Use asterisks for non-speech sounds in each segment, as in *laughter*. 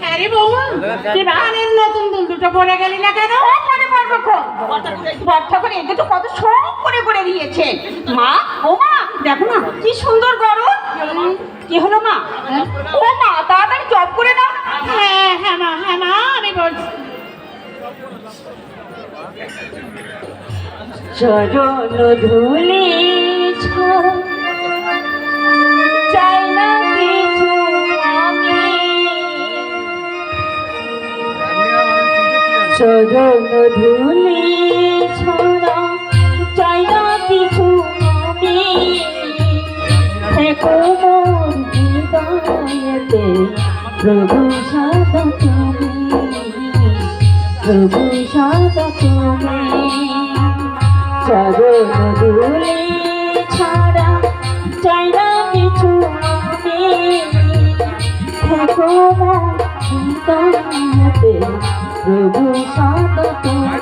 হ্যাঁ রে বৌমা তুই বাহানের নতুন দুল দুটো পরে গেলি না কেন? পরে পারব খন বর্ষা করে একে তো কত শখ করে করে দিয়েছে। মা ও মা দেখো না কি সুন্দর গরম। কি হলো মা? ও মা তাড়াতাড়ি জব করে দাও হ্যাঁ হ্যাঁ মা হ্যাঁ মা আমি বলছি। চরণ ধুলি চাই চরণ ধুলি ছড়া কিছু আমি থেকো মোর প্রভু সাদা প্রভু সাদা তুমি। চরণ ছাড়া, চাই না কিছু আমি প্রভু সাদা তুমি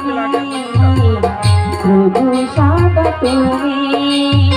প্রভু সাদা তুমি।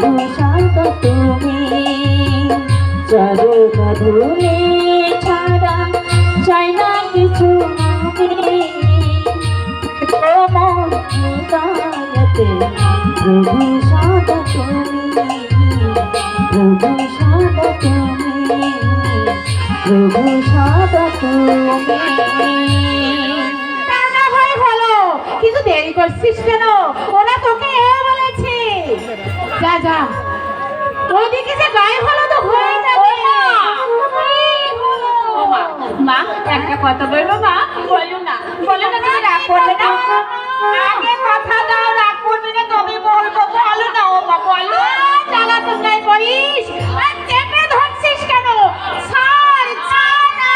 প্রভু সাদা তুমি। চরণ ধুলে ছাড়া চাই না কিছু প্রভু সাদা তুমি। প্রভু সাদা তুমি। প্রভু সাদা তুমি। কিন্তু দেরি করছিস কেন? যা। ওদিকে যে গায়ে হলো তো হয়ে যাবে। মা। একটা কথা বলব মা? বলো না বলো না তুমি রাগ করবে না? আগে কথা দাও রাগ করবে না তবে বলব। বলো না ও মা বলো। জ্বালা তো নাই করিস আর চেপে ধরছিস কেন? ছাড় ছাড় না।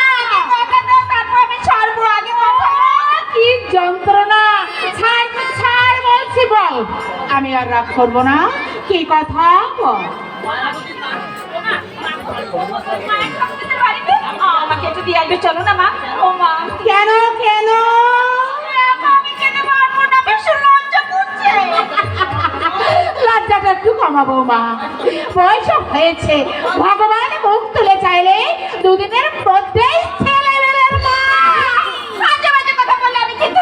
কথা দাও তারপর আমি ছাড়বো। আগে কথা কি যন্ত্রণা। ছাড় ছাড় বলছি বল। আমি আর রাগ করব না? কি কথা? বল আমাকে একটু দিয়ে আসবে চলো না মা। ও মা। কেন লজ্জাটা একটু কমাবো মা। বয়স হয়েছে। ভগবান মুখ তুলে চাইলে দুদিনের মধ্যেই ছেলে মেয়ের মা। কথা আমি কিন্তু।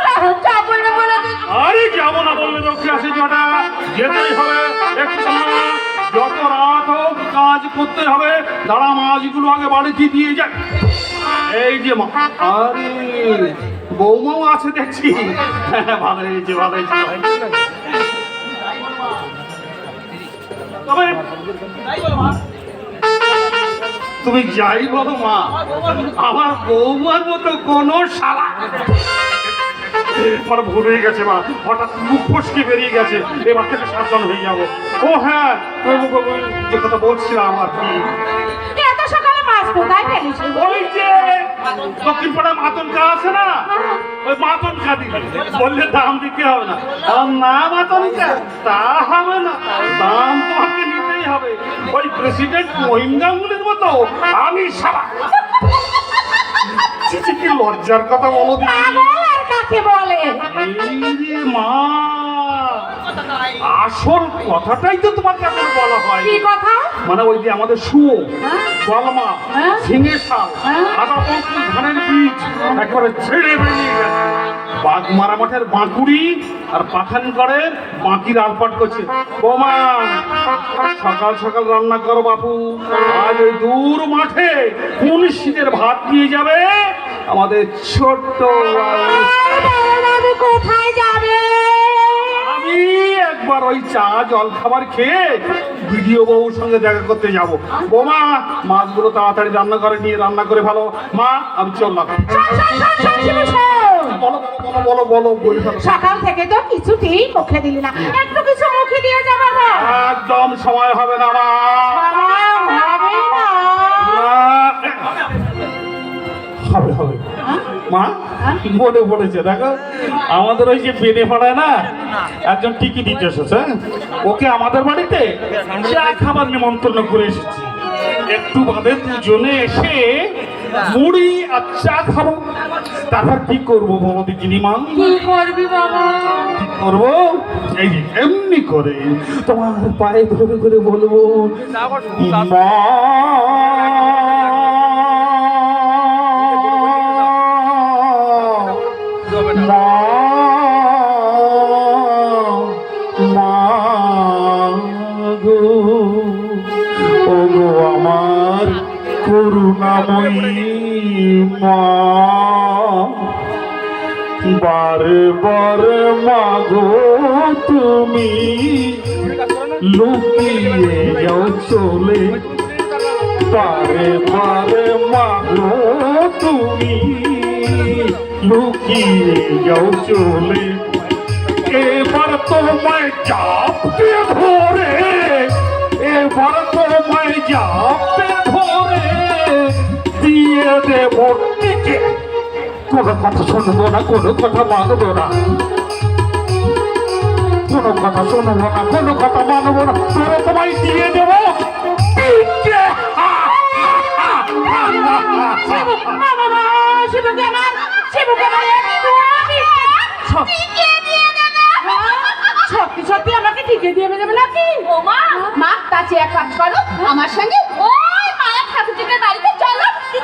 আরে যাব না বললে দক্ষিণ আসে জটা। যেতেই হবে। যত রাত হোক কাজ করতে হবে দাঁড়া মাছগুলো আগে বাড়িতে দিয়ে যায় এই যে মা আরে বৌমাও আছে দেখছি ভালো হয়েছে ভালো হয়েছে। তুমি যাই বলো মা আমার বৌমার মতো কোনো শালা আমার ভুল হয়ে গেছে মা হঠাৎ মুখ ফসকে বেরিয়ে গেছে এবার থেকে সাবধান হয়ে যাব ও হ্যাঁ ওই- ওই যে কথা বলছিলাম আর কি এত সকালে মাছ কোথায় ফেলিস ওই যে দক্ষিণ পাড়া মাতন কা আছে না? ওই মাতন কা দিবি বললে দাম দিতে হবে না। আর না মাতন কা তা হবে না। দাম তোমাকে নিতেই হবে। ওই প্রেসিডেন্ট মহিম গাঙ্গুলির মতো আমি সারা। কি লজ্জার কথা বলো দিদি? বলে? মা আসল কথাটাই তো তোমার এখন বলা হয়। কি কথা? মানে ওই যে আমাদের শুয়ো হ্যাঁ? গলমা হ্যাঁ? ঝিঙে শাল হ্যাঁ? আদা পঙ্কুল ধানের বীজ একবারে ছেড়ে বেরিয়ে গেছে। বাঘ মারা মাঠের বাঁকুড়ি আর পাখানগড়ের বাঁকির আলপাট করছে। বৌমা! সকাল সকাল রান্না করো বাপু। আজ ওই দূর মাঠে কোন শীতের ভাত নিয়ে যাবে? আমাদের ছোট্ট কোথায়? একবার ওই চা জল খাবার খেয়ে ভিডিও বউর সঙ্গে দেখা করতে যাব। বৌমা মাছগুলো তাড়াতাড়ি রান্না করে নিয়ে রান্না করে ভালো মা আমি চললাম বলো বলো বলো বলো। সকাল থেকে তো কিছুতেই মুখে দিলি না। একটু কিছু মুখে দিয়ে যাবে একদম সময় হবে না মা। হবে না। হবে হবে। মা মনে পড়েছে দেখো? আমাদের ওই যে বেড়ে পাড়ায় না একজন টিকিট দিতে এসেছে ওকে আমাদের বাড়িতে চা খাবার নিমন্ত্রণ করে এসেছি। একটু বাদে দুজনে এসে মুড়ি আর চা খাব। তারপর কি করব বলো দেখিনি মা কি করবি বাবা? কি করব? এই যে এমনি করে তোমার পায়ে ধরে করে বলব মা বারে বারে মাগো তুমি লুকিয়ে যাও চলে। বারে বারে মাগো তুমি লুকিয়ে যাও চলে। এবার তোমায় চাপতে ধরে, এবার তোমায় চাপতে ধরে। দিয়ে দেব কোনো কথা শুনব না কোনো কথা মানবো না। কোনো কথা শুনব না কোনো কথা মানবো না। তোরা তোমায় দিয়ে দেবো। সত্যি সত্যি আমাকে টিকে দিয়ে যাবে নাকি? ও মা মা কাছে এক কাজ করো। আমার সঙ্গে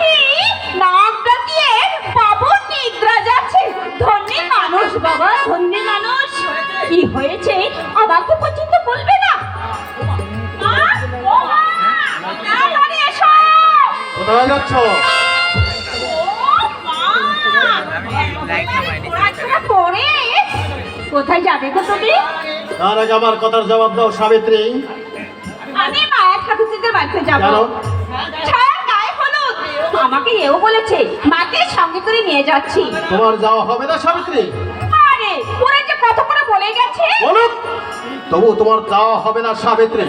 দেখি নাক ডাকিয়ে বাবু নিদ্রা যাচ্ছে। ধন্যী মানুষ বাবা ধন্যী মানুষ। কি হয়েছে? আমাকে পর্যন্ত বলবে না? যাচ্ছ? কোথায় যাবে গো তুমি? তার আগে আমার কথার জবাব দাও সাবিত্রী। আমি মায়া ঠাকুরজিদের বাড়িতে যাব কেন? ছায়ার গায়ে হলুদ আমাকে এও বলেছে মাকে সঙ্গে করে নিয়ে যাচ্ছি। তোমার যাওয়া হবে না সাবিত্রী। আরে ওরা যে কত করে বলে গেছে। বলুক তবু তোমার যাওয়া হবে না সাবিত্রী।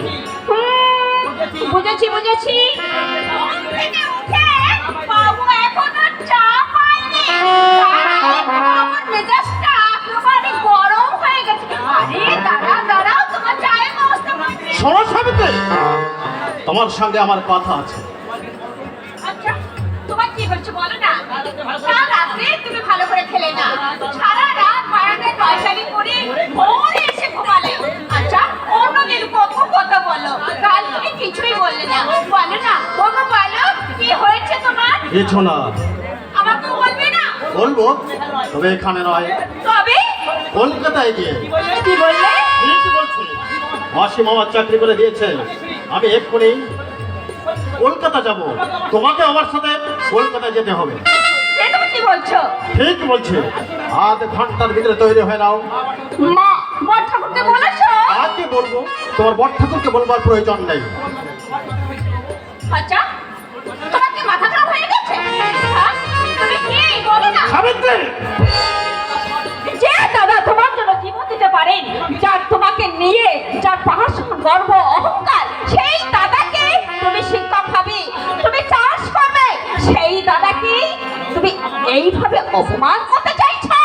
বুঝেছি বুঝেছি। তোমার সঙ্গে আমার কথা আছে। হচ্ছে বলো না? কাল রাত্রে তুমি ভালো করে খেলে না সারা রাত বারান্দায় পয়সারি করে ভোরে এসে ঘুমালে। আচ্ছা অন্যদিন কত কথা বলো। কাল তুমি কিছুই বললে না। বলো না ওগো বলো কি হয়েছে তোমার? কিছু না। আমাকে বলবে না? বলব তবে এখানে নয়। তবে? কলকাতায় গিয়ে? কি বললে? বলছি? মাসি মামার চাকরি করে দিয়েছে। আমি এক্ষুনি কলকাতা যাব। তোমাকে আমার সাথে কলকাতা যেতে হবে। কি বলছো? ঠিক বলছি। আধ ঘণ্টার ভিতরে তৈরি হয়ে নাও। মা বর ঠাকুরকে বলেছ? আজকে বলব? তোমার বর ঠাকুরকে বলবার প্রয়োজন নেই। আচ্ছা তোমার কি মাথা খারাপ হয়ে গেছে? তুমি কি বলো না। সাবিত্রী! যে দাদা তোমার জন্য জীবন দিতে পারেন যার তোমাকে নিয়ে যার পাহাড় গর্ব অহংকার সেই দাদাকে তুমি শিক্ষক হবে তুমি চাষ সেই দাদাকে তুমি এইভাবে অপমান করতে চাইছো?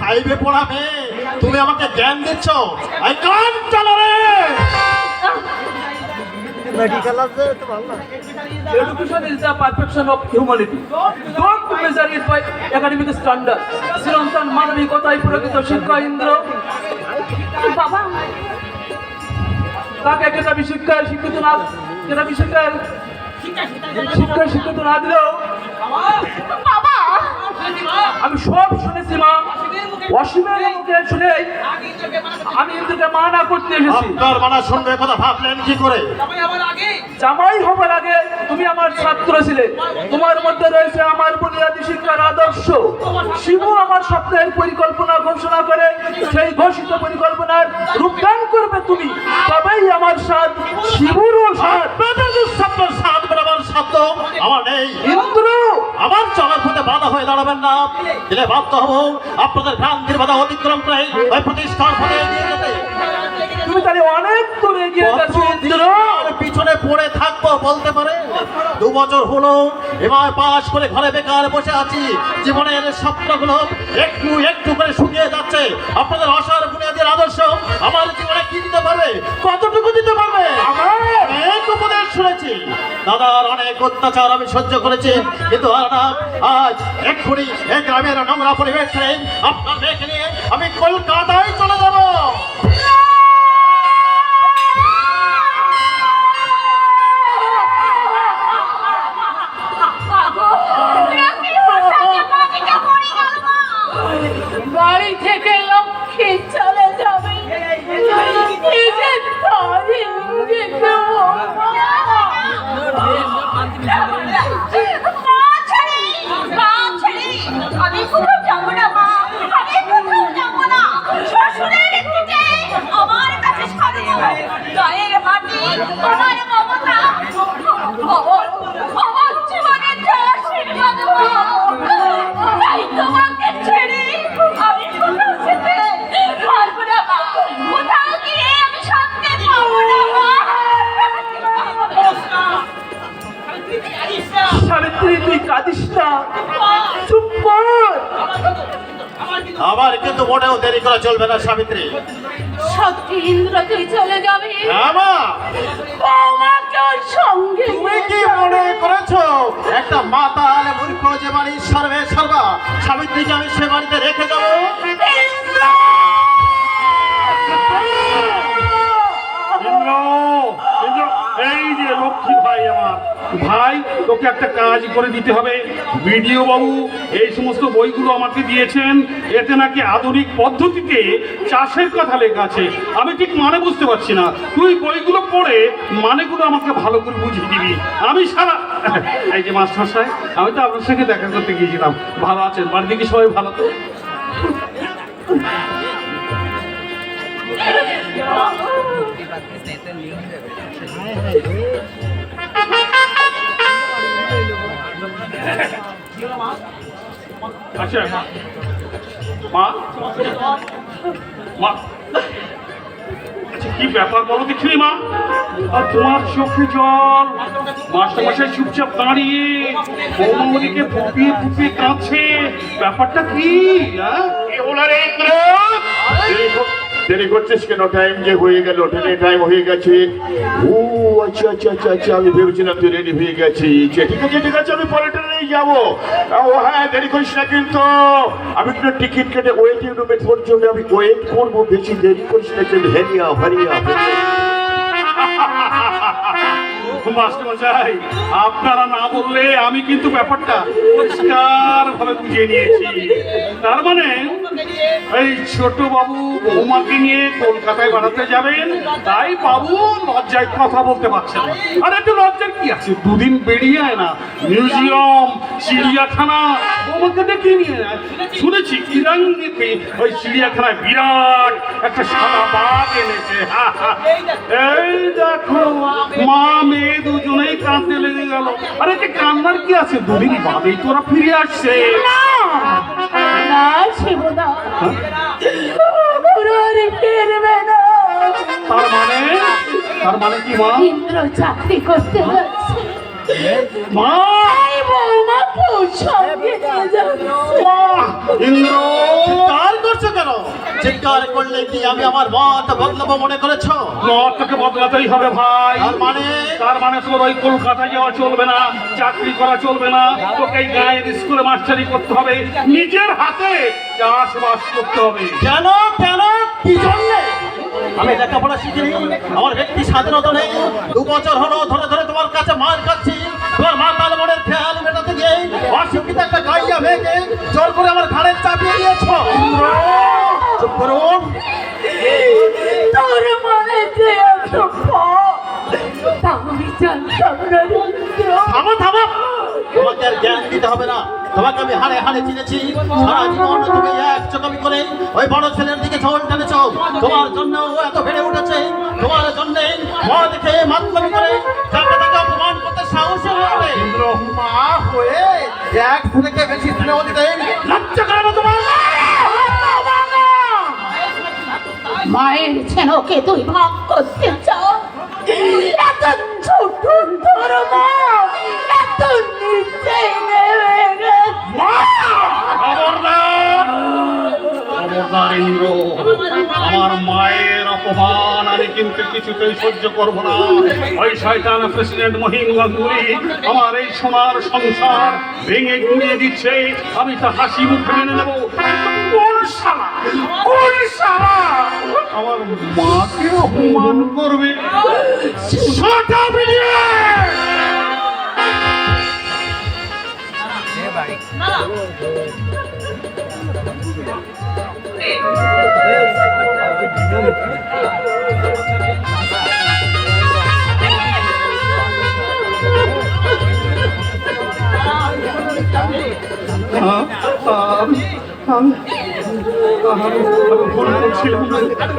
ফাইভে পড়াবে। তুমি আমাকে জ্ঞান দিচ্ছ। আই কান চলো রে. Don't measure it by academic standard. চিরন্তন মানবিকতায় প্রকৃত শিক্ষা ইন্দ্র বাবা। তাকে কেতাবি শিক্ষায় শিক্ষিত না কেতাবি শিক্ষায় শিক্ষায় শিক্ষিত না দিলেও আমি সব শুনেছি মা। অসীমের মুখে শুনে আমি ইন্দ্রকে মা না করতে এসেছি। আপনার মানা শুনবে কথা ভাবলেন কি করে? জামাই হবার আগে তুমি আমার ছাত্র ছিলে। তোমার মধ্যে রয়েছে আমার বুনিয়াদী শিক্ষার আদর্শ। শিবু আমার স্বপ্নের পরিকল্পনা ঘোষণা করে সেই ঘোষিত পরিকল্পনার রূপদান করবে তুমি। তবেই আমার স্বাদ শিবুরও শব্দ সাত বরাবর শব্দ আমার নেই। ইন্দ্র! আমার চলার পথে বাধা হয়ে দাঁড়াবেন না। দিলে বাধ্য হব। আপনাদের ভ্রান্তির বাধা অতিক্রম করে ওই প্রতিষ্ঠান ফলে তুমি তাহলে অনেক দূরে আর পিছনে পড়ে থাকব বলতে পারে? দু বছর হলো এবার পাশ করে ঘরে বেকার বসে আছি। জীবনের স্বপ্নগুলো একটু একটু করে শুকিয়ে যাচ্ছে। আপনাদের অসার বুনিয়াদের আদর্শ আমার জীবনে কি দিতে পারবে। কতটুকু দিতে পারবে? অনেক উপদেশ শুনেছি। দাদার অনেক অত্যাচার আমি সহ্য করেছি। কিন্তু আজ এক্ষুনি এই গ্রামের নোংরা পরিবেশ আপনার মেয়েকে নিয়ে আমি কলকাতায় চলে যাব। করা চলবে না সাবিত্রী। সত্যি ইন্দ্র তুই চলে যাবে। আমা বৌমাকে সঙ্গে তুমি কি মনে করেছ? একটা মাতাল মূর্খ যে বাড়ির সর্বে সর্বা সাবিত্রীকে আমি সে বাড়িতে রেখে যাব? লক্ষ্মী ভাই আমার। ভাই তোকে একটা কাজ করে দিতে হবে। বিডিও বাবু এই সমস্ত বইগুলো আমাকে দিয়েছেন। এতে নাকি আধুনিক পদ্ধতিতে চাষের কথা লেখা আছে। আমি ঠিক মানে বুঝতে পারছি না। তুই বইগুলো পড়ে মানেগুলো আমাকে ভালো করে বুঝিয়ে দিবি। আমি সারা *laughs* এই যে মাস্টার সাহেব আমি তো আপনার সঙ্গে দেখা করতে গিয়েছিলাম। ভালো আছেন? বাড়িতে কি সবাই ভালো তো? *laughs* আচ্ছা কি ব্যাপার বলো দেখছি মা আর তোমার চোখে জল মাস্টারমশাই চুপচাপ দাঁড়িয়ে বৌমামদিকে ফুপিয়ে ফুপিয়ে কাঁদছে ব্যাপারটা কি হ্যাঁ দেরি করছিস কেন? টাইম যে হয়ে গেল ট্রেনে টাইম হয়ে গেছে। ও আচ্ছা আচ্ছা আচ্ছা আচ্ছা আমি ভেবেছিলাম তুই রেডি হয়ে গেছি। যে, ঠিক আছে ঠিক আছে আমি পরে ট্রেনেই যাব। ও হ্যাঁ দেরি করিস না কিন্তু। আমি কিন্তু টিকিট কেটে ওয়েটিং রুমে তোর জন্য আমি ওয়েট করব বেশি দেরি করিস না কিন্তু। হেরিয়া হারিয়া মাস্টারমশাই আপনারা না বললে আমি কিন্তু ব্যাপারটা পরিষ্কার ভাবে বুঝিয়ে নিয়েছি। তার মানে এই ছোট বাবু বৌমাকে নিয়ে কলকাতায় বেড়াতে যাবেন, তাই বাবু লজ্জায় কথা বলতে পারছেন না। আর একটু লজ্জার কি আছে? দুদিন বেরিয়ে আয় না। মিউজিয়াম, চিড়িয়াখানা, বৌমাকে দেখে নিয়ে। শুনেছি, ইরাঙ্গিতে ওই চিড়িয়াখানায় বিরাট একটা সাদা বাঘ এনেছে। এই দেখো, মা, মেয়ে দুজনেই কাঁদতে লেগে গেল। আরে কান্নার কি আছে? দুদিন বাদেই তোরা ফিরে আসছে। না! শিবদা পুরো ফিরবে না তার মানে? তার মানে কি মা? ইন্দ্র চাকরি করতে যাচ্ছে মা! এই সঙ্গে নিয়ে যাচ্ছে ইন্দ্র করলে কি আমি আমার মত বদলাবো মনে করেছ মত তোকে বদলাতেই হবে ভাই তার মানে তার মানে তোর ওই কলকাতায় যাওয়া চলবে না চাকরি করা চলবে না তোকে গায়ের স্কুলে মাস্টারি করতে হবে নিজের হাতে চাষবাস করতে হবে কেন কেন কি জন্যে আমি লেখাপড়া শিখিনি আমার ব্যক্তি স্বাধীনতা নেই। দু বছর হলো ধরে ধরে তোমার কাছে মার খাচ্ছি। তোমার মা তাল মনের খেয়াল মেটাতে গিয়ে অশিক্ষিত একটা গাইয়া জোর করে আমার ঘাড়ে চাপিয়ে দিয়েছ। চুপ করুন তোর মনে যে। থামো থামো। তোমাকে আর জ্ঞান দিতে হবে না। তোমাকে আমি হাড়ে হাড়ে চিনেছি। সারা জীবন তুমি এক চকামি করে ওই বড় ছেলের দিকে ঝোল টেনেছ। তোমার জন্য ও এত বেড়ে উঠেছে। তোমার জন্য মদ খেয়ে মাতলামি করে হবে মা হয়ে এক ছেলেকে বেশি স্নেহ দিতে লজ্জা করে তোমার? মায়ের তুই ভাগ করতে চাও? এত ছোট ধর্ম এত নিচে আমার মায়ের অপমান। কিন্তু কিছুতেই সহ্য করব না। ওই শয়তান প্রেসিডেন্ট মহিম গাঙ্গুলি আমার এই সোনার সংসার ভেঙে গুঁড়িয়ে দিচ্ছে। আমি তা হাসি মুখে মেনে নেব। আমার মাকে অপমান করবে? সাটা মিলিয়ে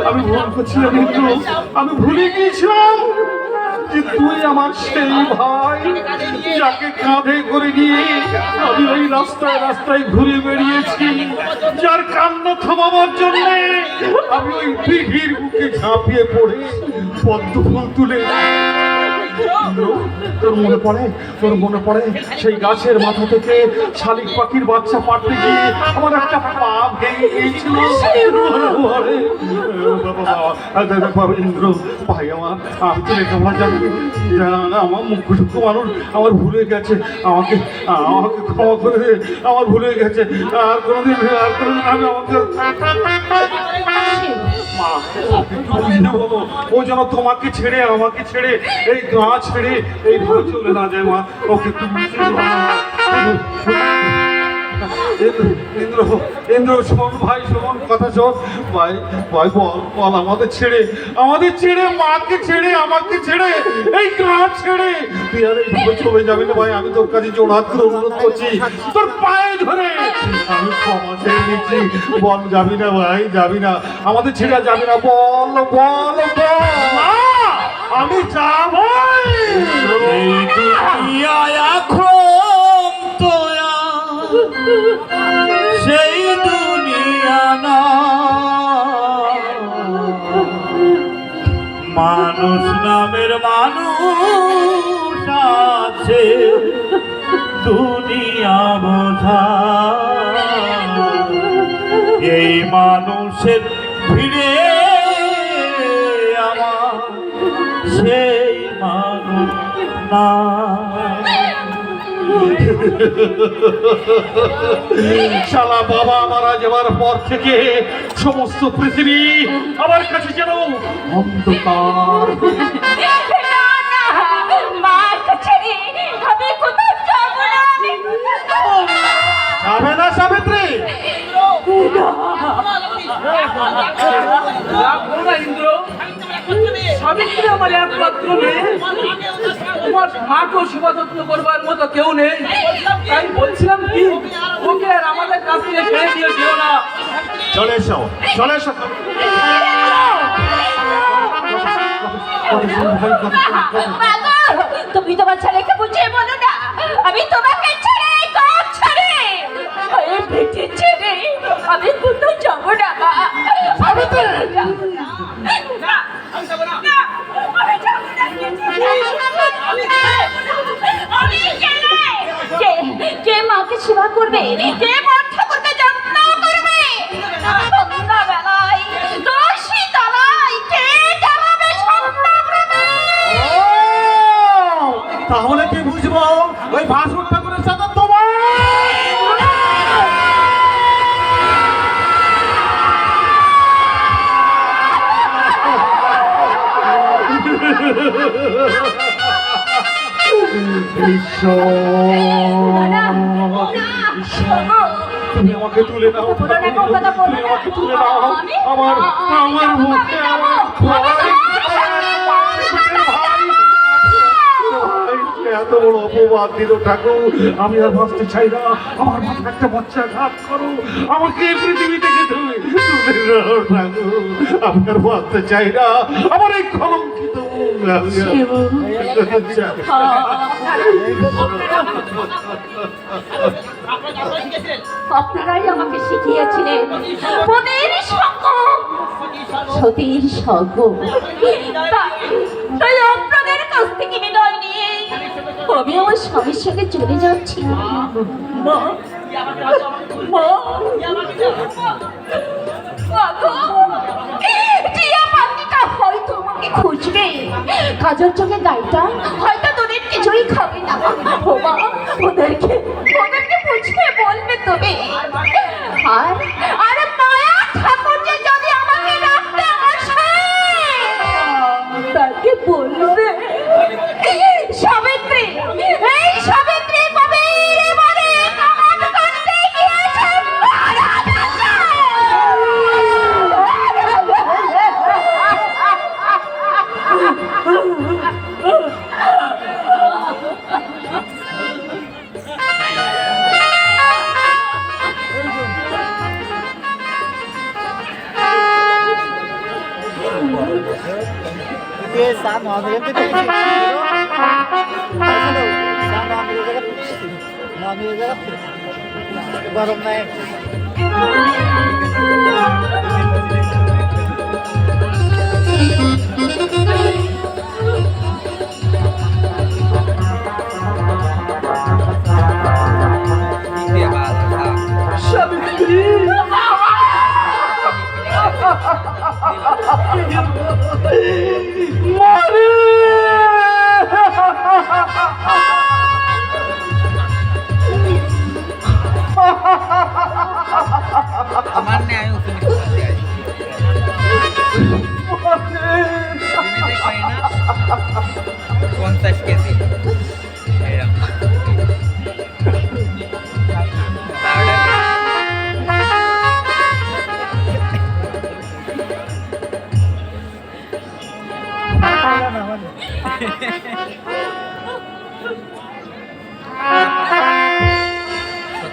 আমি ভুল করছিলাম কিন্তু আমি ভুলে গিয়েছিলাম যে তুই আমার সেই ভাই যাকে কাঁধে করে নিয়ে আমি ওই রাস্তায় রাস্তায় ঘুরে বেরিয়েছি যার কান্না থামাবার জন্য আমি ওই দিঘির বুকে ঝাঁপিয়ে পড়ে পদ্ম ফুল তুলে তোর মনে পড়ে? তোর মনে পড়ে? সেই গাছের মাথা থেকে শালিক পাখির বাচ্চা পাড়তে গিয়ে আমার একটা পা ভেঙে গিয়েছিল ইন্দ্র ভাই আমার আমি তো লেখাপড়া জানি আমার মানুষ আমার ভুলে গেছে। আমাকে আমাকে ক্ষমা করে দে আমার ভুলে গেছে। আর কোনোদিন আর কোনোদিন আমি আমাকে মা ও যেন তোমাকে ছেড়ে আমাকে ছেড়ে এই গা ছেড়ে এই ঘরে চলে না যায় মা। ওকে তুমি ইন্দ্র ইন্দ্র ইন্দ্র শোন ভাই শোন কথা শোন। ভাই ভাই বল বল আমাদের ছেড়ে আমাদের ছেড়ে মাকে ছেড়ে আমাকে ছেড়ে এই ছেড়ে। তুই আর এইভাবে চলে যাবি না ভাই আমি তোর কাছে জোড়াত করে অনুরোধ করছি। তোর পায়ে ধরে। আমি ক্ষমা চেয়ে নিচ্ছি। বল যাবি না ভাই যাবি না। আমাদের ছেড়ে যাবি না। বল বল বল। আমি যাবই এই তোয়া। সেই দুনিয়া না মানুষ নামের মানুষ আছে, দুনিয়া বোঝা। এই মানুষের ভিড়ে সেই মানুষ না শালা বাবা মারা যাওয়ার পর থেকে সমস্ত পৃথিবী আমার কাছে যেন অন্ধকার। যাব না, সাবিত্রী? ইন্দ্র। সাবিত্রী আমার একমাত্র মেয়ে? তোমার মাকেও সেবা যত্ন করবার মতো কেউ নেই। তাই বলছিলাম কি ওকে আর আমাদের কাছ থেকে কেড়ে দিয়ে দিও না। চলে এসো চলে এসো। তুমি তোমার ছেলেকে বুঝিয়ে বলো না আমি তোমাকে ছেড়ে গাছ ছেড়ে। ওই বেটে ছেড়ে আমি কোথাও যাব না আমি কোথাও যাব না। করবে? তুলে নাও নাও আমার আমার মুখে এত বড় অপবাদ দিল ঠাকুর। আমি আর বাঁচতে চাই না। আমার মাথায় একটা বাচ্চা ঘাত করো। আমাকে পৃথিবী থেকে তুমি ঠাকুর। আমি আর বাঁচতে চাই না। আমার এই কলঙ্কিত আপনারাই আমাকে শিখিয়েছিলেন। পদের সঙ্গ সতীর সঙ্গ আপনাদের কাছ থেকে বিদায় নিয়ে আমি আমার স্বামীর সঙ্গে চলে যাচ্ছি। মা, মা, আমাকে খুঁজবে? কাজল চোখে গাইটা হয়তো তোদের কিছুই খাবে না। ও মা ওদেরকে ওদেরকে বুঝবে, বলবে তুমি আর আর মায়া ঠাকুর যে যদি আমাকে রাখতে আসে, তাকে বলবে সাবিত্রী মারে আমার আমি ওখানে পঞ্চাশ কেজি।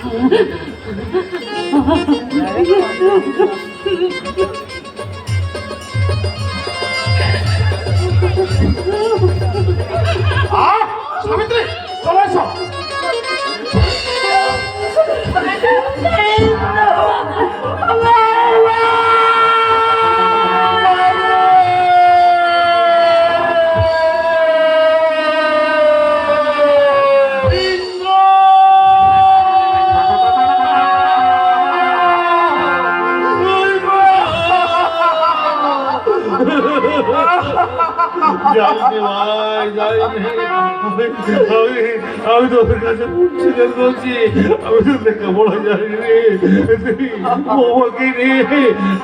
哈哈哈哈哈！哈哈哈哈哈！বলছি আমি তো লেখাপড়া জানি রে বাবাকে নিয়ে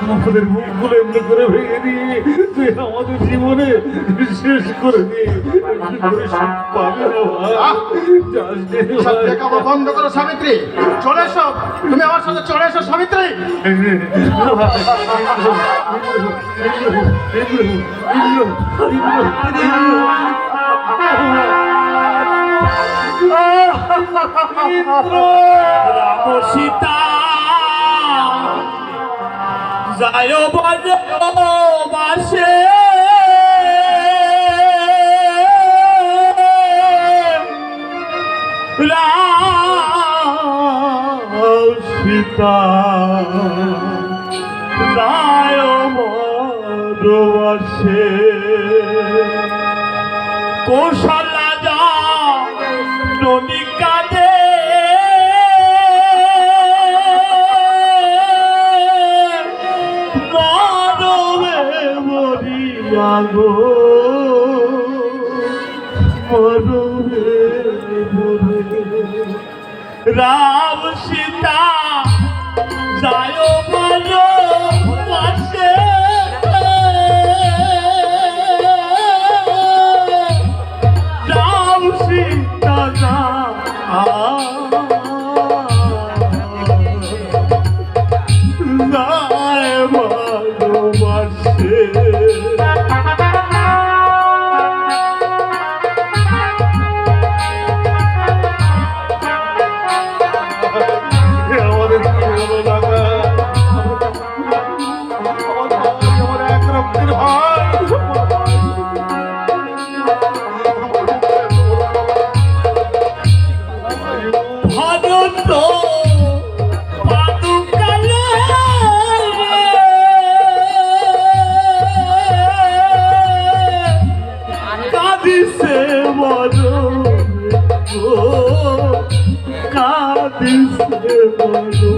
আমাদের মুখগুলো এমনি করে ভেঙে দিয়ে তুই আমাদের জীবনে শেষ করে দিয়ে বন্ধ করো সাবিত্রী চলে এসো তুমি আমার সাথে চলে এসো সাবিত্রী রাম সীতা যায় বাসে রাম সীতা। যায় বাসে কৌশল সীতা যায় মরো কাদিসে মরো